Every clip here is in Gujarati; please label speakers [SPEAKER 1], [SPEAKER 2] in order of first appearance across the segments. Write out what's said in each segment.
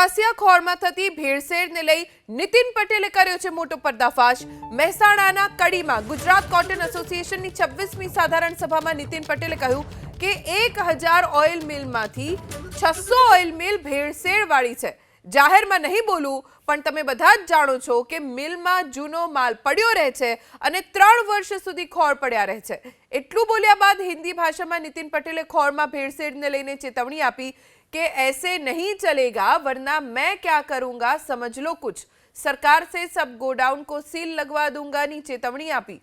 [SPEAKER 1] કાસિયા ખોરમાં થતી ભેળસેળને લઈ નીતિન પટેલે કર્યો છે મોટો પર્દાફાશ મહેસાણાના કડીમાં ગુજરાત કોટન એસોસિએશનની છવ્વીસમી સાધારણ સભામાં નીતિન પટેલે કહ્યું કે એક હજાર ઓઇલ મિલમાંથી છસો ઓઇલ મિલ વાળી છે જાહેરમાં નહીં બોલું પણ તમે બધા જ જાણો છો કે મિલમાં જૂનો માલ પડ્યો રહે છે અને ત્રણ વર્ષ સુધી ખોળ પડ્યા રહે છે એટલું બોલ્યા બાદ હિન્દી ભાષામાં નીતિન પટેલે ખોળમાં ભેળસેળને લઈને ચેતવણી આપી કે એસે નહીં ચલેગા વરના મેં ક્યાં કરૂંગા સમજ લો કુછ સરકાર સે સબ ગોડાઉન કો સીલ લગવા દૂંગાની ચેતવણી આપી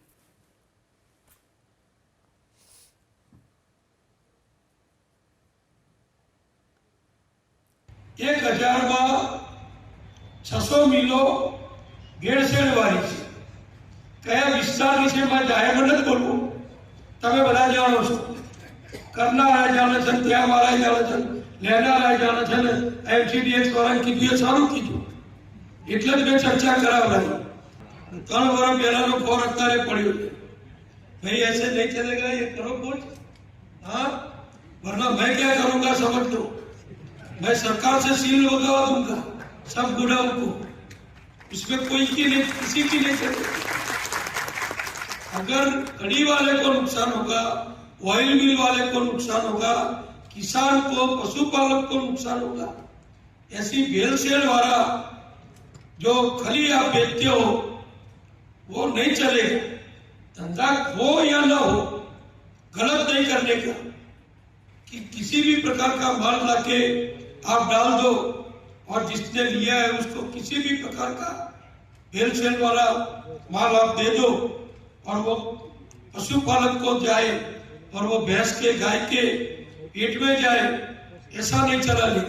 [SPEAKER 2] 1000 માં 600 મીલો 1.5 વારી છે કયા વિસ્તાર વિશે મેં ડાયરેક્ટ બોલવું તમે બતાજવાનું કરના આજાને સંધ્યાવાળા એળા છે નેનારા આજાને છે એમસીડી એસ દ્વારા કીધું ચાલુ કીજો એટલું જ મેં ચર્ચા કરાવેલી ત્રણ વરસ પહેલાનો ફોર અક્તારે પડ્યો ફરી એસે નથી ચાલકાય એટલો બોલ હા वरना મેં શું કરું گا સમજો मैं सरकार से सील लगा दूंगा सब गोडाउन को उसमें कोई की नहीं किसी की नहीं चलेगी अगर कड़ी वाले को नुकसान होगा ऑयल मिल वाले को नुकसान होगा किसान को पशुपालक को नुकसान होगा ऐसी बेलसेल वाला जो खली आप बेचते हो वो नहीं चले धंधा हो या ना हो गलत नहीं करने का कि किसी भी प्रकार का माल लाके आप डाल दो और जिसने लिया है उसको किसी भी प्रकार का हेल सेल वाला माल आप दे दो और वो पशुपालक को जाए और वो भैंस के गाय के पेट में जाए ऐसा नहीं चला ले